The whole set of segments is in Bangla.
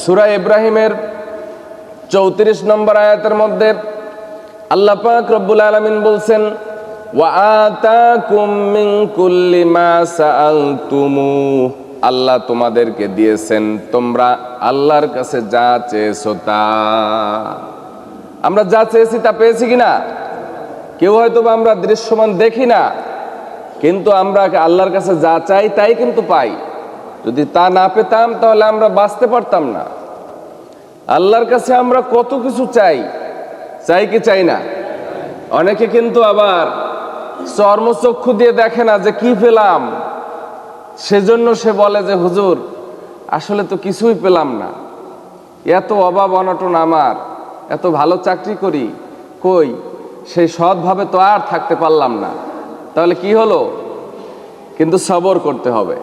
সুরা ইব্রাহিমের চৌত্রিশ নম্বর আয়াতের মধ্যে আল্লাহ পাক রব্বুল আলামিন বলছেন আল্লাহ তোমাদেরকে দিয়েছেন, তোমরা আল্লাহর কাছে যা চেয়েছো তা। আমরা যা চেয়েছি তা পেয়েছি কিনা? কেউ হয়তো বা আমরা দৃশ্যমান দেখি না, কিন্তু আমরা আল্লাহর কাছে যা চাই তাই কিন্তু পাই। যদি তা না পেতাম, তাহলে আমরা বাঁচতে পারতাম না। আল্লাহর কাছে আমরা কত কিছু চাই চাই কি চাই না? অনেকে কিন্তু আবার চর্মচক্ষু দিয়ে দেখে না যে কি পেলাম। সেজন্য সে বলে যে, হুজুর, আসলে তো কিছুই পেলাম না। এত অভাব অনটন আমার, এত ভালো চাকরি করি, কই, সেই সৎভাবে তো আর থাকতে পারলাম না। তাহলে কি হলো? কিন্তু সবর করতে হবে।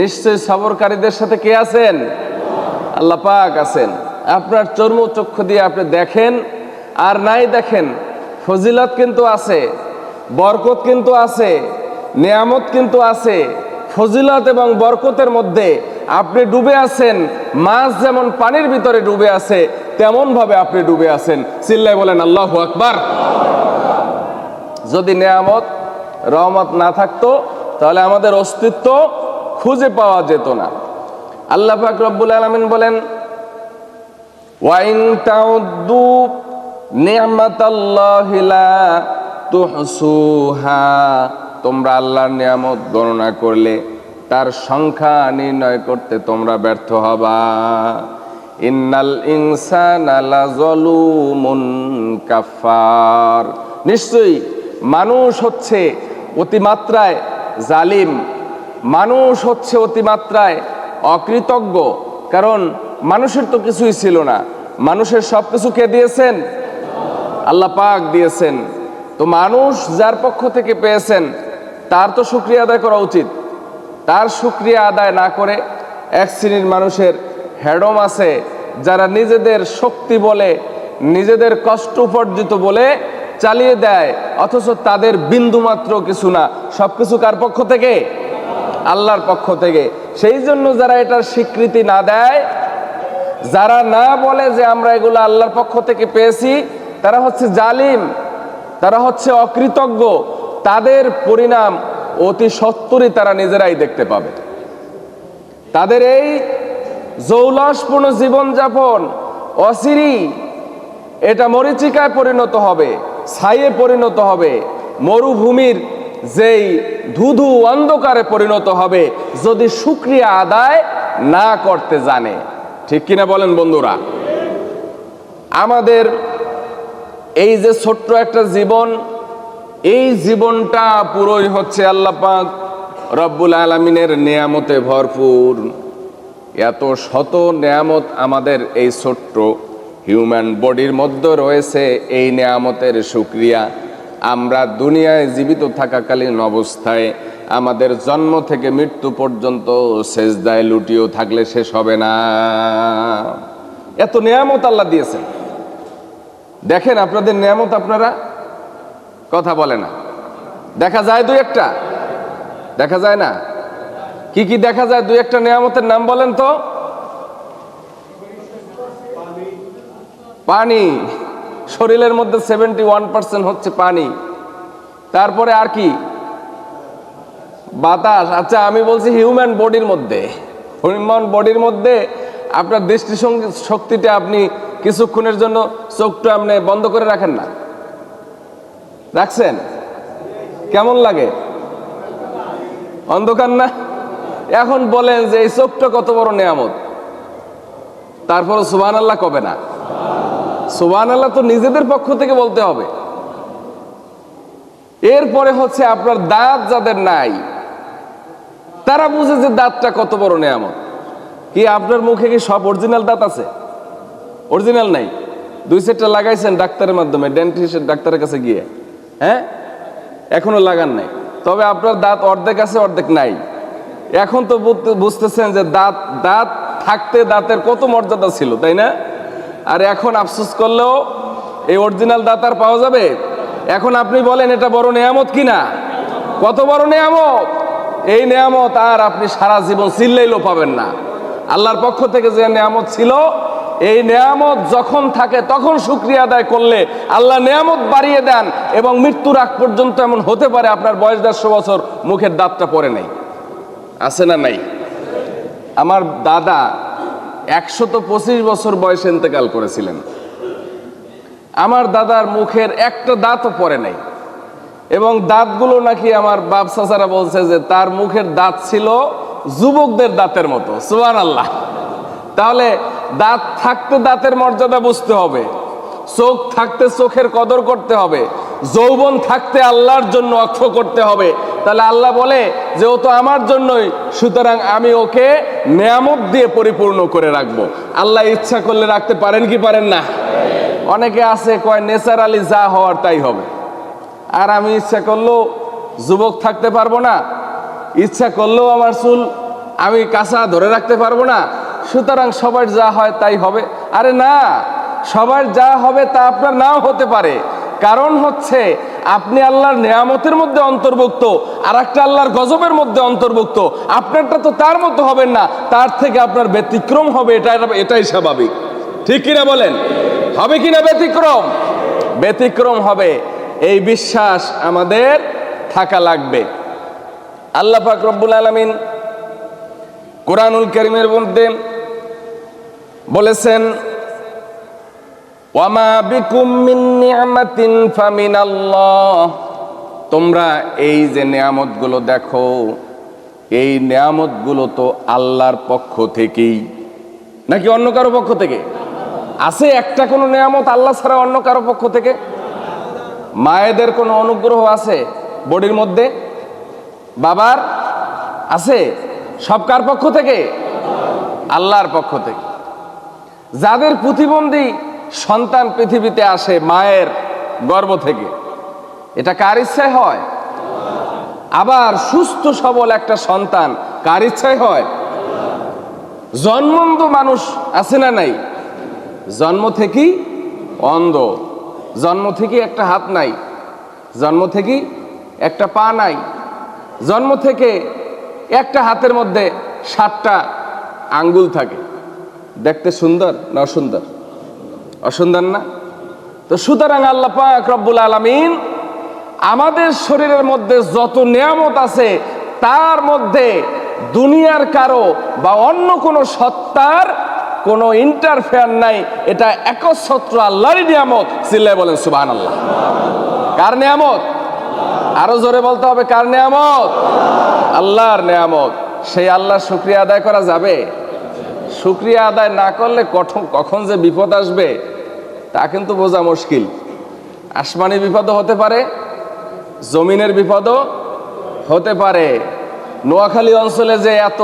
নিশ্চয় সবরকারীদের সাথে কে আছেন? আল্লাহ পাক আছেন। আপনার চর্ম চক্ষু দিয়ে আপনি দেখেন, আর নাই দেখেন, ফজিলত কিন্তু আছে, বরকত কিন্তু আছে, নিয়ামত কিন্তু আছে। ফজিলত এবং বরকতের মধ্যে আপনি ডুবে আছেন, মাছ যেমন পানির ভিতরে ডুবে আছে তেমন ভাবে আপনি ডুবে আছেন। চিল্লাই বলেন, আল্লাহ আকবার। যদি নেয়ামত রহমত না থাকতো, তাহলে আমাদের অস্তিত্ব খুঁজে পাওয়া যেত না। আল্লাহ পাক রব্বুল আলমিন বলেন, ওয়াইন তাউদ্দু নিয়ামাতাল্লাহি লা তুহসুহা। তোমরা আল্লাহর নিয়ামত গণনা করলে তার সংখ্যা নির্ণয় করতে তোমরা ব্যর্থ হবা। ইন্নাল ইনসানা লাযলুমুন কাফার নিশ্চয়ই মানুষ হচ্ছে অতিমাত্রায় জালিম। মানুষ হচ্ছে অতিমাত্রায় অকৃতজ্ঞ। কারণ মানুষের তো কিছুই ছিল না। মানুষের সব কিছু কে দিয়েছেন? আল্লাহ পাক দিয়েছেন। তো মানুষ যার পক্ষ থেকে পেয়েছেন, তার তো শুক্রিয়া আদায় করা উচিত। তার শুক্রিয়া আদায় না করে এক শ্রেণির মানুষের হ্যাডম আছে, যারা নিজেদের শক্তি বলে, নিজেদের কষ্ট উপার্জিত বলে চালিয়ে দেয়, অথচ তাদের বিন্দুমাত্র কিছু না। সব কিছু কার পক্ষ থেকে? আল্লাহর পক্ষ থেকে। সেই জন্য যারা এটার স্বীকৃতি না দেয়, যারা না বলে যে আমরা এগুলো আল্লাহর পক্ষ থেকে পেয়েছি, তারা হচ্ছে জালিম, তারা হচ্ছে অকৃতজ্ঞ। তাদের পরিণাম অতি সত্তরই তারা নিজেরাই দেখতে পাবে। তাদের এই জৌলসপূর্ণ জীবনযাপন অসিরি এটা মরিচিকায় পরিণত হবে। ছাইয়ে পরিণত হবে। মরুভূমির যেই ধুধু অন্ধকারে পরিণত হবে, যদি শুক্রিয়া আদায় না করতে জানে। ঠিক কিনা বলেন বন্ধুরা? আমাদের এই যে ছোট্ট একটা জীবন, এই জীবনটা পুরোই হচ্ছে আল্লাহ পাক রব্বুল আলমিনের নিয়ামতে ভরপুর। এত শত নিয়ামত আমাদের এই ছোট্ট হিউম্যান বডির মধ্যে রয়েছে এই নিয়ামতের সুক্রিয়া। আমরা দুনিয়ায় জীবিত থাকাকালীন অবস্থায় আমাদের জন্ম থেকে মৃত্যু পর্যন্ত শেষদায় লুটিয়েও থাকলে শেষ হবে না। এত নিয়ামত আল্লাহ দিয়েছেন। দেখেন আপনাদের নিয়ামত আপনারা? কথা বলে না। দেখা যায় দুই একটা। দেখা যায় না? কি কি দেখা যায় দুই একটা নিয়ামতের নাম বলেন তো? পানি। শরীরের মধ্যে সেভেন্টি ওয়ান পার্সেন্ট হচ্ছে পানি। তারপরে আর কি? বাতাস। আচ্ছা আমি বলছি হিউম্যান বডির মধ্যে। হিউম্যান বডির মধ্যে আপনার দৃষ্টি শক্তিটা আপনি কিছুক্ষণের জন্য চোখটা আপনি বন্ধ করে রাখেন না। রাখছেন? কেমন লাগে? অন্ধকার না? এখন বলেন যে এই চোখটা কত বড় নিয়ামত। তারপর সুবান আল্লাহ কবে না? সুবান আল্লাহ তো নিজেদের পক্ষ থেকে বলতে হবে। এরপরে হচ্ছে আপনার দাঁত যাদের নাই, তারা বুঝে যে দাঁতটা কত বড় নেয়ামত। কি আপনার মুখে কি সব অরিজিনাল দাঁত আছে? অরিজিনাল নাই। দুই সেটটা লাগাইছেন ডাক্তারের মাধ্যমে ডেন্টিস্টের ডাক্তারের কাছে গিয়ে। হ্যাঁ? এখনও লাগান নাই। তবে আপনার দাঁত অর্ধেক আছে, অর্ধেক নাই। এখন তো বুঝতে- বুঝতেছেন যে দাঁত দাঁত থাকতে দাঁতের কত মর্যাদা ছিল, তাই না? আর এখন আফসোস করলেও এই অরিজিনাল দাঁত আর পাওয়া যাবে? এখন আপনি বলেন এটা বড় নেয়ামত কিনা? কত বড় নেয়ামত? এই নেয়ামত আর আপনি সারা জীবন চিল্লাইলেও পাবেন না। আল্লাহর পক্ষ থেকে যে নেয়ামত ছিল, এই নেয়ামত যখন থাকে তখন শুক্রিয়া আদায় করলে আল্লাহ নেয়ামত বাড়িয়ে দেন এবং মৃত্যুর আগ পর্যন্ত এমন হতে পারে আপনার বয়স দেড়শো বছর মুখের দাঁতটা পড়ে নেই। আছে না নাই? আমার দাদা একশত পঁচিশ বছর বয়সে ইন্তেকাল করেছিলেন। আমার দাদার মুখের একটা দাঁতও পরে নাই। এবং দাঁতগুলো নাকি আমার বাপ চাচারা বলছে যে তার মুখের দাঁত ছিল যুবকদের দাঁতের মতো। সুবান আল্লাহ তাহলে দাঁত থাকতে দাঁতের মর্যাদা বুঝতে হবে। চোখ থাকতে চোখের কদর করতে হবে। যৌবন থাকতে আল্লাহর জন্য অক্ষ করতে হবে। তাহলে আল্লাহ বলে যে ও তো আমার জন্যই, সুতরাং আমি ওকে নিয়ামত দিয়ে পরিপূর্ণ করে রাখব। আল্লাহ ইচ্ছা করলে রাখতে পারেন কি পারেন না? অনেকে আছে কয় নেচারালি যা হওয়ার তাই হবে। আর আমি ইচ্ছা করলেও যুবক থাকতে পারব না। ইচ্ছা করলেও আমার চুল আমি কাঁচা ধরে রাখতে পারব না। সুতরাং সবার যা হয় তাই হবে। আরে না, সবার যা হবে তা আপনার নাও হতে পারে। কারণ হচ্ছে আপনি আল্লাহর নিয়ামতের মধ্যে অন্তর্ভুক্ত আর একটা আল্লাহর গজবের মধ্যে অন্তর্ভুক্ত, আপনারটা তো তার মতো হবেন না, তার থেকে আপনার ব্যতিক্রম হবে এটা এটাই স্বাভাবিক। ঠিক কিনা বলেন? হবে কিনা ব্যতিক্রম? ব্যতিক্রম হবে। এই বিশ্বাস আমাদের থাকা লাগবে। আল্লাহ পাক রব্বুল আলমিন কোরআনুল করিমের মধ্যে বলেছেন ওয়ামা বিকুম মিন নিয়ামাতিন ফামিনাল্লাহ। তোমরা এই যে নিয়ামতগুলো দেখো, এই নিয়ামতগুলো তো আল্লাহর পক্ষ থেকেই। নাকি অন্য কারও পক্ষ থেকে? আছে একটা কোনো নিয়ামত আল্লাহ ছাড়া অন্য কারও পক্ষ থেকে? মায়েদের কোনো অনুগ্রহ আছে বডির মধ্যে? বাবার আছে? সব কার পক্ষ থেকে? আল্লাহর পক্ষ থেকে। যাদের প্রতিবন্ধী সন্তান পৃথিবীতে আসে মায়ের গর্ভ থেকে। এটা কার ইচ্ছায় হয়? আবার সুস্থ সবল একটা সন্তান কার ইচ্ছায় হয়? জন্মন্ধ মানুষ আছে না নাই? জন্ম থেকেই অন্ধ। জন্ম থেকে একটা হাত নাই। জন্ম থেকেই একটা পা নাই। জন্ম থেকে একটা হাতের মধ্যে সাতটা আঙ্গুল থাকে। দেখতে সুন্দর না অসুন্দর? অসুন্দর না? তো সুতরাং আল্লাহ পাক রব্বুল আলমিন আমাদের শরীরের মধ্যে যত নিয়ামত আছে, তার মধ্যে দুনিয়ার কারও বা অন্য কোনো সত্তার কোনো ইন্টারফেয়ার নাই। এটা একচ্ছত্র আল্লাহরই নিয়ামত। চিল্লায় বলেন সুবাহ আল্লাহ কার নিয়ামত? আরও জোরে বলতে হবে, কার নিয়ামত? আল্লাহর নিয়ামত। সেই আল্লাহ শুক্রিয়া আদায় করা যাবে? শুক্রিয়া আদায় না করলে কখন যে বিপদ আসবে? তা কিন্তু বোঝা মুশকিল। আসমানি বিপদও হতে পারে, জমিনের বিপদও হতে পারে। নোয়াখালী অঞ্চলে যে এত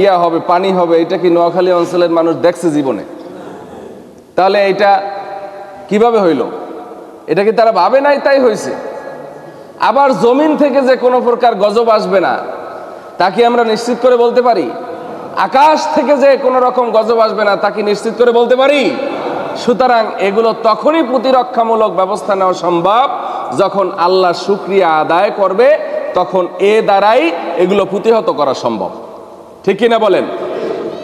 ইয়া হবে, পানি হবে, এটা কি নোয়াখালী অঞ্চলের মানুষ দেখছে জীবনে? তাহলে এটা কীভাবে হইল? এটা কি তারা ভাবে নাই? তাই হয়েছে আবার জমিন থেকে যে কোনো প্রকার গজব আসবে না, তা কি আমরা নিশ্চিত করে বলতে পারি? আকাশ থেকে যে কোনো রকম গজব আসবে না, তা কি নিশ্চিত করে বলতে পারি? সুতরাং এগুলো তখনই প্রতিরক্ষামূলক ব্যবস্থা নেওয়া সম্ভব যখন আল্লাহ শুক্রিয়া আদায় করবে, তখন এ দ্বারাই এগুলো প্রতিহত করা সম্ভব। ঠিক কিনা বলেন?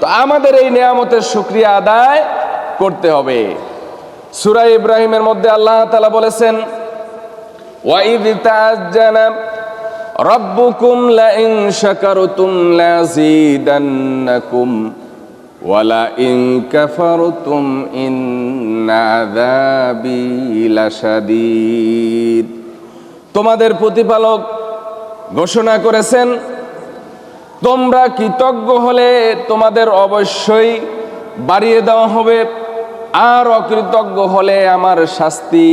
তো আমাদের এই নিয়ামতের শুক্রিয়া আদায় করতে হবে। সুরাই ইব্রাহিমের মধ্যে আল্লাহ তালা বলেছেন রব্বুকুম লাইন শাকারতুম লাযীদান্নাকুম ওয়ালা ইন কাফারতুম ইন্না আযাবি লাশাদীদ তোমাদের প্রতিপালক ঘোষণা করেছেন, তোমরা কৃতজ্ঞ হলে তোমাদের অবশ্যই বাড়িয়ে দেওয়া হবে, আর অকৃতজ্ঞ হলে আমার শাস্তি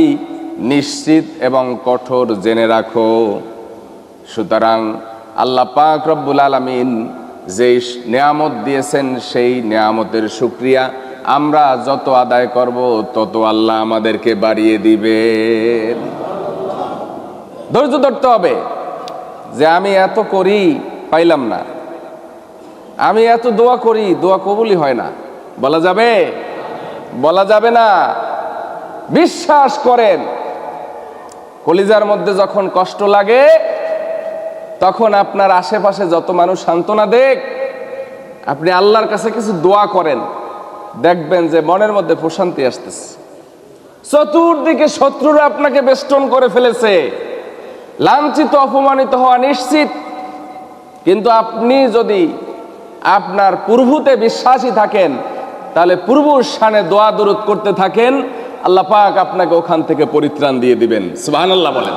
নিশ্চিত এবং কঠোর জেনে রাখো। সুতরাং আল্লাহ পাক রব্বুল আলমিন যেই নিয়ামত দিয়েছেন সেই নিয়ামতের সুক্রিয়া আমরা যত আদায় করব, তত আল্লাহ আমাদেরকে বাড়িয়ে দিবেন ধৈর্য ধরতে হবে যে আমি এত করি, পাইলাম না। আমি এত দোয়া করি, দোয়া কবুলই হয় না। বলা যাবে? বলা যাবে না। বিশ্বাস করেন, কলিজার মধ্যে যখন কষ্ট লাগে তখন আপনার আশেপাশে যত মানুষ সান্ত্বনা দেখ, আপনি আল্লাহর কাছে কিছু দোয়া করেন, দেখবেন যে মনের মধ্যে প্রশান্তি আসতেছে। চতুর্দিকে শত্রুরা আপনাকে বেষ্টন করে ফেলেছে। লাঞ্ছিত, অপমানিত হওয়া নিশ্চিত। কিন্তু আপনি যদি আপনার পূর্বতে বিশ্বাসী থাকেন, তাহলে পূর্বর শানে দোয়া দরুদ করতে থাকেন, আল্লাহ পাক আপনাকে ওখান থেকে পরিত্রাণ দিয়ে দিবেন। সুবহানাল্লাহ বলেন।